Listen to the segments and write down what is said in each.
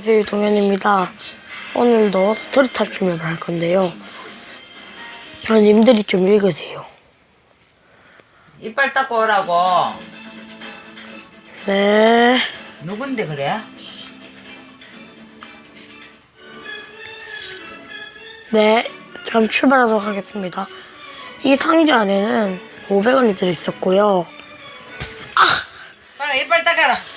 안녕하세요 동현입니다. 오늘도 스토리 타임을 할 건데요. 아, 님들이 좀 읽으세요. 이빨 닦고 오라고. 네. 누군데 그래? 네. 그럼 출발하도록 하겠습니다. 이 상자 안에는 500원이 들어있었고요. 빨리 이빨 닦아라.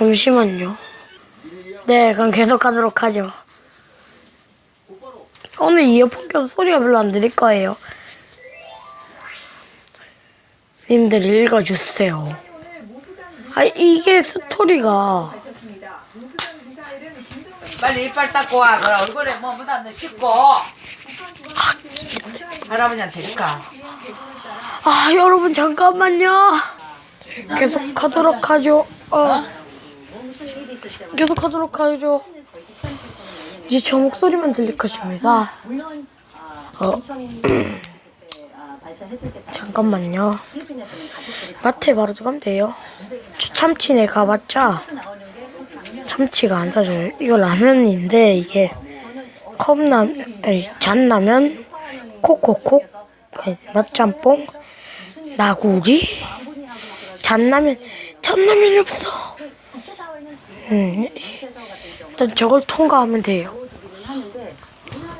잠시만요. 네, 그럼 계속 하도록 하죠. 오늘 이어폰 껴서 소리가 별로 안 들릴 거예요. 님들 읽어주세요. 아, 이게 스토리가 빨리 이빨 닦고 와. 그래 얼굴에 뭐 묻었는 씻고. 할아버지한테 줄까? 아, 여러분 잠깐만요. 계속 하도록 하죠. 어. 계속 하도록 하죠. 이제 저 목소리만 들릴 것입니다. 어. 잠깐만요. 마트에 바로 들어가면 돼요. 저 참치네 가봤자 참치가 안 사줘요. 이거 라면인데 이게 컵라면, 잔라면, 콕콕콕, 맛짬뽕, 나구리, 잔라면, 잔라면이 없어. 음, 일단 저걸 통과하면 돼요.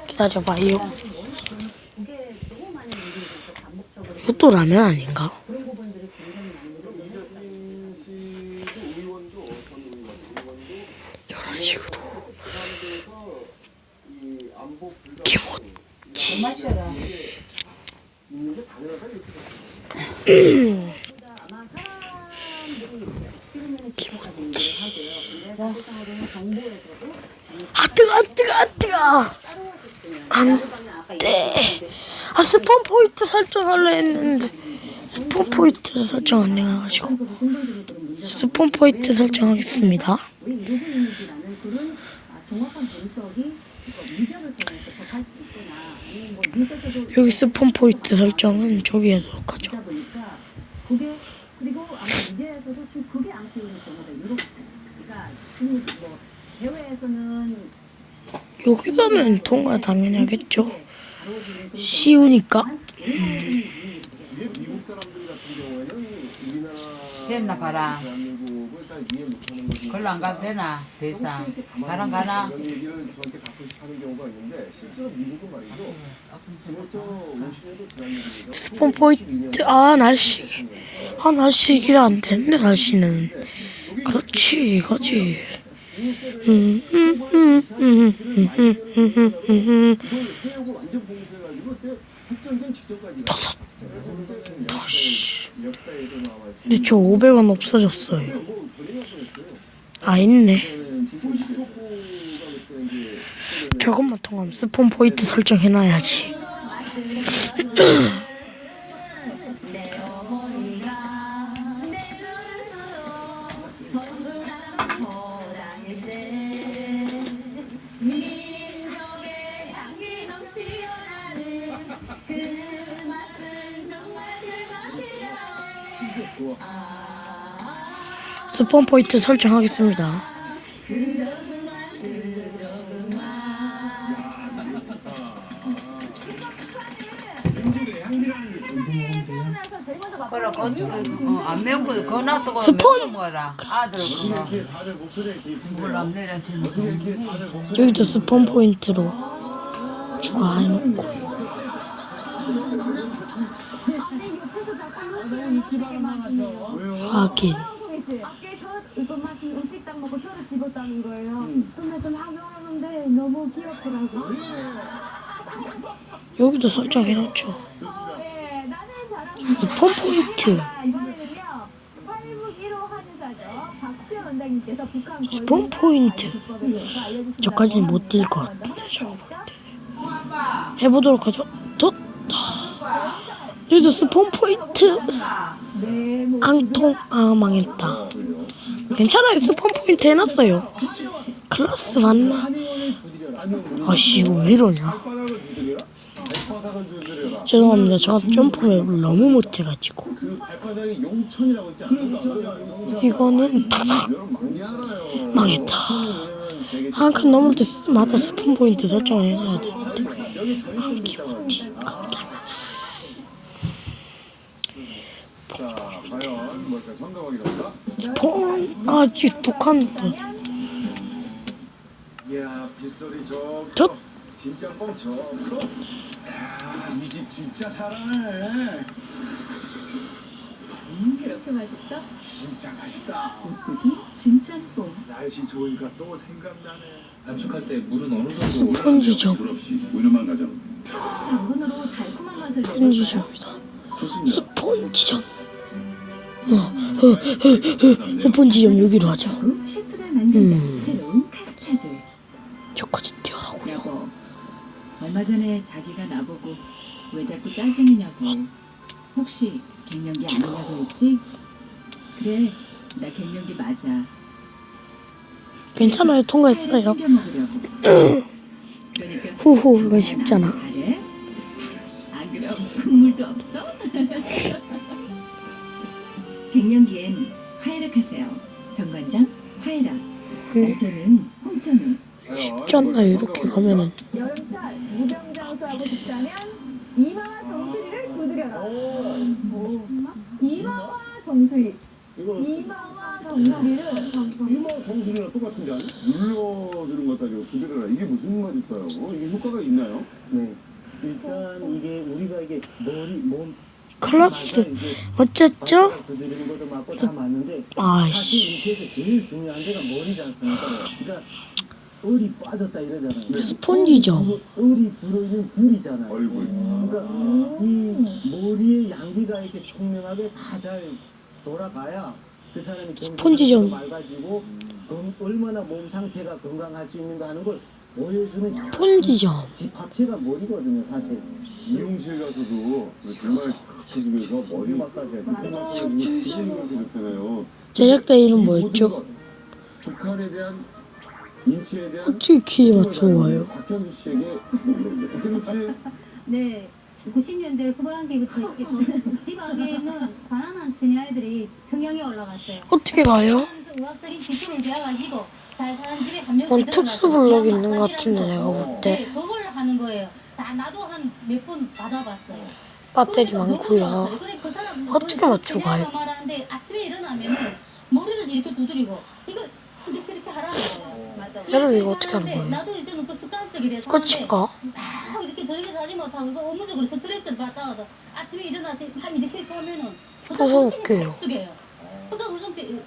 기다려봐요. 이것도 라면 아닌가? 이런 식으로 김치 김치 아 뜨거 아 뜨거 아 뜨거. 안돼. 아 스폰 포인트 설정하려 했는데. 스폰 포인트 설정 안 해가지고. 스폰 포인트 설정하겠습니다. 여기 스폰 포인트 설정은 저기 하도록 하죠 여기서는 통과 당연히 하겠죠. 쉬우니까. 됐나 봐라. 걸로 안 가도 되나? 더 이상. 가랑 가나? 스폰 포인트. 아, 날씨. 아, 날씨 길안 되는데, 날씨는. 그렇지, 이거지. 다섯 다시 근데 저 500원 없어졌어요. 아 있네. 저것만 통하면 스폰 포인트 설정해놔야지. 스폰 포인트 설정하겠습니다. 스폰! 여기도 스폰 포인트로 추가해놓고 확인. 밖에서 이거 마치 음식당 먹고 혀를 집었다는 거예요. 근데 좀 하교하는데 너무 귀엽더라고. 여기도 설정 해놓죠. 네, 나는 잘하고 스폰 포인트. 이번에는요. 팔북 1호 한의사죠. 박시현 원장님께서 북한 거의 스폰 포인트. 법에 대해서 알려주신다고 저까지는 못 뛸 것 같은데 저거 볼 때. 해보도록 하죠. 또 여기도 스폰 포인트. 앙통 아 망했다. 괜찮아요. 스폰 포인트 해놨어요. 클라스 맞나? 아씨 이거 왜 이러냐? 죄송합니다. 제가 점프를 너무 못해가지고. 이거는 알아요. 망했다. 한 칸 넘을 때마다 스폰 포인트 설정을 해놔야 전입점이 있다고 합니다. 자, 과연 뭘까? 성공하기로다. 스폰 아직 두칸 이야, 빗소리 좋고. 저- 진짜 뻥 좋고. 야, 이 집 진짜 잘하네. 음, 그렇게 맛있어? 진짜 맛있다. 오뚜기 진짬뽕. 날씨 좋으니까 또 생각나네. 단축할 때 물은 어느 정도 편지점. 물 없이 우유만 가져. 당근으로 달콤한 맛을 내볼까요? 편지점이다. 좋습니다. 스폰지점. 어, 어, 어, 어, 스폰지점 여기로 하자. 그. 음. 저까지 뛰어라고요. 얼마 전에 자기가 나보고 왜 자꾸 짜증이냐고. 혹시 갱년기 아니냐고 했지? 그래, 나 갱년기 맞아. 괜찮아요. 통과했어요. 그러니까 후후 이건 쉽잖아. 안 그럼 국물도 없어? 갱년기엔 화해락 하세요. 정관장 화해락. 남편은 홍천우. 쉽지 않나 이렇게 가면은 여름철 무병장수하고 싶다면 이마와 정수리를 두드려라. 오. 이마와 정수리. 이거 이마와 정수리를 이모 정수리랑 똑같은데 아니? 눌러주는 것 가지고 두드려라. 이게 무슨? 어? 이게 효과가 있나요? 네. 일단 이게 우리가 이게 머리 몸 클라스 어쨌죠? 발가락 두드리는 것도 맞고 다 맞는데 아이씨 사실 인체에서 제일 중요한 데가 머리지 않습니까? 그러니까 얼이 빠졌다 이러잖아요. 스폰지점. 그 얼이 들어있는 굴이잖아요. 얼굴. 그러니까 이 머리의 양기가 이렇게 총명하게 다 잘 돌아가야 그 사람이 스폰지점. 맑아지고 건- 얼마나 몸 상태가 건강할 수 있는가 하는 걸 보여주는 스폰지점. 집합체가 머리거든요, 사실. 미용실 가서도 정말 집에서 머리. 제작자 이름 뭐였죠? 북한에 대한 인치에 대한 어떻게 퀴즈 맞추고 와요? 박현수 씨에게 뭐 물어보죠. 박현수 씨 네, 90년대 후반기부터 이렇게 지방에는 가난한 아이들이 평양에 올라갔어요. 어떻게 가요? 의학적인 기술을 배워가지고 잘 사는 집에 한 명씩 뭔 들어가서 특수 블럭이 있는 것 같은데 거. 내가 볼 때. 네, 그걸 하는 거예요. 다 나도 한 몇 번 받아봤어요. 배터리 많고요. 어떻게 맞추고 가요? 그냥 말하는데 아침에 일어나면은 머리를 이렇게 두드리고 이걸 이렇게 이렇게 하라는 거예요. 맞아. 여러분, 이거 어떻게 하는 거예요? 그 끝인가? 그 무서워 웃겨요.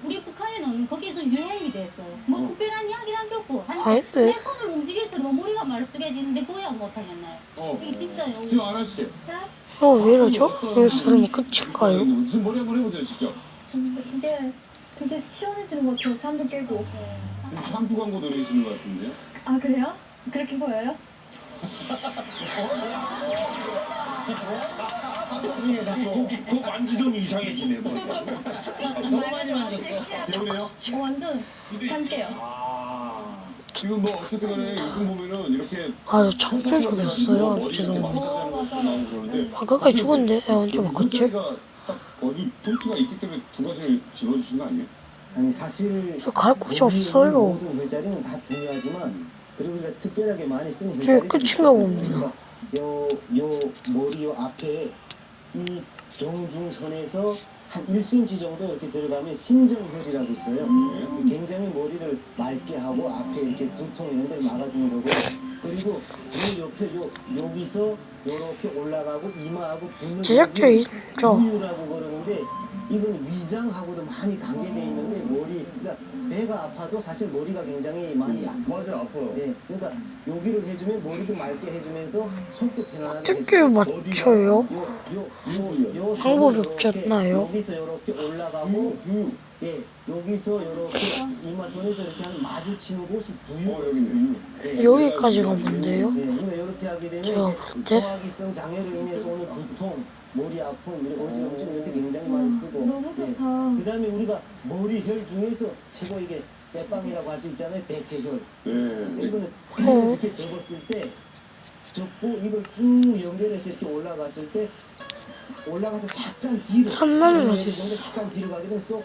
우리 북한에는 거기에서 유행이 됐어요. 뭐 특별한 이야기를 안 겪고 한 아닌데. 내 손을 뭐 머리가 말쑥해지는데 그거야 못하겠나요? 어. 이게 진짜요. 지금 씨 어, 왜 이러죠? 여기서 그러면 끝일까요? 무슨 머리 한번 해보세요 직접. 근데 되게 시원해지는 것 같아요. 잠도 깨고. 샴푸 광고 노리시는 것 같은데요? 아 그래요? 그렇게 보여요? 그 만지던 이상해지네 뭐. 너무 많이 만졌어. 때문에요? 어, 완전 잠 깨요. 아 지금 뭐 어쨌든 간에 요즘 보면은 이렇게 창조적이었어요. 머리 죄송합니다. 아, 그까지 죽었는데 언제 바꿨지? 가딱 어디 punk트가 있기 때문에 두 가지를 집어주신 거 아니에요? 아니 사실 저갈 곳이 없어요. 모든 회자리는 다 중요하지만 그리고 우리가 특별하게 많이 쓰는 저게 끝인가. 봅니다. 그러니까 요, 요 머리 요 앞에 이 정중선에서 한 1cm 정도 이렇게 들어가면 신정혈이라고 있어요. 음. 굉장히 머리를 맑게 하고 앞에 이렇게 두통 이런 걸 막아주는 거고 그리고 요 옆에 요 여기서 요렇게 올라가고 이마하고 붙는 제작자 있죠? 그러는데 이건 위장하고도 많이 관계돼 있는데 머리 그러니까 배가 아파도 사실 머리가 굉장히 많이 아파요. 맞아요 아파요. 네, 그러니까 여기를 해주면 머리도 맑게 해주면서 속도 편안하게 어떻게 해주고 맞춰요? 요, 요, 요, 요 방법이 없지 않나요? 여기서 이렇게 올라가고 예, 여기서 이렇게 이마선에서 이렇게 한 마주치는 곳이 부유. 어 여기. 예, 여기까지가 뭔데요? 네, 그러니까 이렇게 하게 되면 제가 때? 소화기성 장애로 인해서 오는 두통, 머리 아픔, 이런 어지럼증 이렇게 굉장히 많이 쓰고 너무 예. 좋다. 그 다음에 우리가 머리혈 중에서 최고 이게 빼빵이라고 할 수 있잖아요. 백회혈. 네. 이거는 어. 이렇게 접었을 때 접고 이걸 쭉 연결해서 이렇게 올라갔을 때 올라가서 잠깐 뒤로 네, 어디 그 있어? 잠깐 뒤로 가게 되면 쏙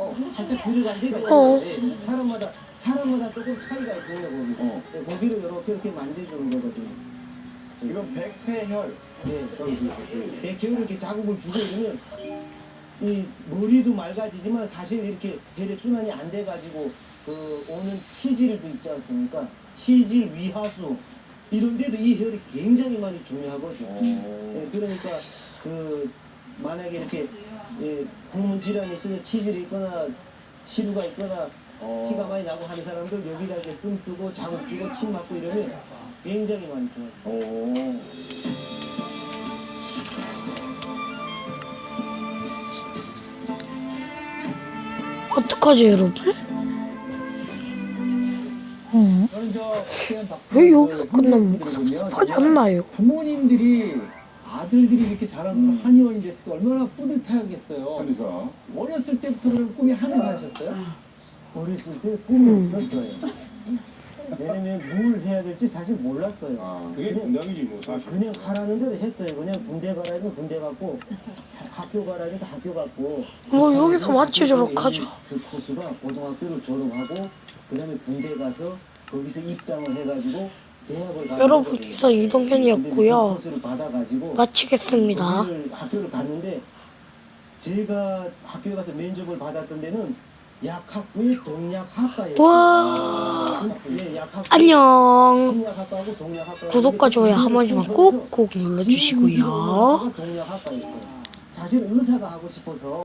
어, 살짝 들어간 데가 어. 있어요. 네, 사람마다 사람마다 조금 차이가 있습니다 거기. 어. 네, 거기를 이렇게 이렇게 만져주는 거거든요. 이건 백패혈. 네, 백혈을 이렇게 자국을 주고 이러면 이 머리도 맑아지지만 사실 이렇게 혈액 순환이 안 돼가지고 그 오는 치질도 있지 않습니까? 치질, 위하수 이런 데도 이 혈이 굉장히 많이 중요하거든요. 어. 네, 그러니까 그 만약에 이렇게 예, 항문 질환이 있으면 치질이 있거나 치루가 있거나 피가 많이 나고 하는 사람들 여기다 이렇게 뜸 뜨고 자국 주고 침 맞고 이러면 굉장히 많이 좋아요. 어. 어떡하지 여러분? 음. 왜 여기서 끝나면 답답하지 않나요? 부모님들이 아들들이 이렇게 잘하고 한의원이 됐을 때 얼마나 뿌듯하겠어요. 한의사. 어렸을 때부터 그럼 꿈이 한의사셨어요? 어렸을 때 꿈이 없었어요. 왜냐면 뭘 해야 될지 사실 몰랐어요. 아, 그게 농담이지 뭐 사실. 그냥 가라는 대로 했어요. 그냥 군대 가라 해도 군대 갔고 학교 가라 해도 학교 갔고 뭐 여기서 마치 저렇게 하죠. 그 코스가 고등학교를 졸업하고 그 다음에 군대 가서 거기서 입당을 해가지고 여러분. 이상 이동현이었고요. 마치겠습니다. 학교를 갔는데 제가 학교에 가서 면접을 받았던 데는 약학부의 동약학과였어요. 와 예, 약학부 안녕. 동약학과 구독과 좋아요 한 번씩만 꾹꾹 눌러주시고요. 동약학과였어요. 사실 의사가 하고 싶어서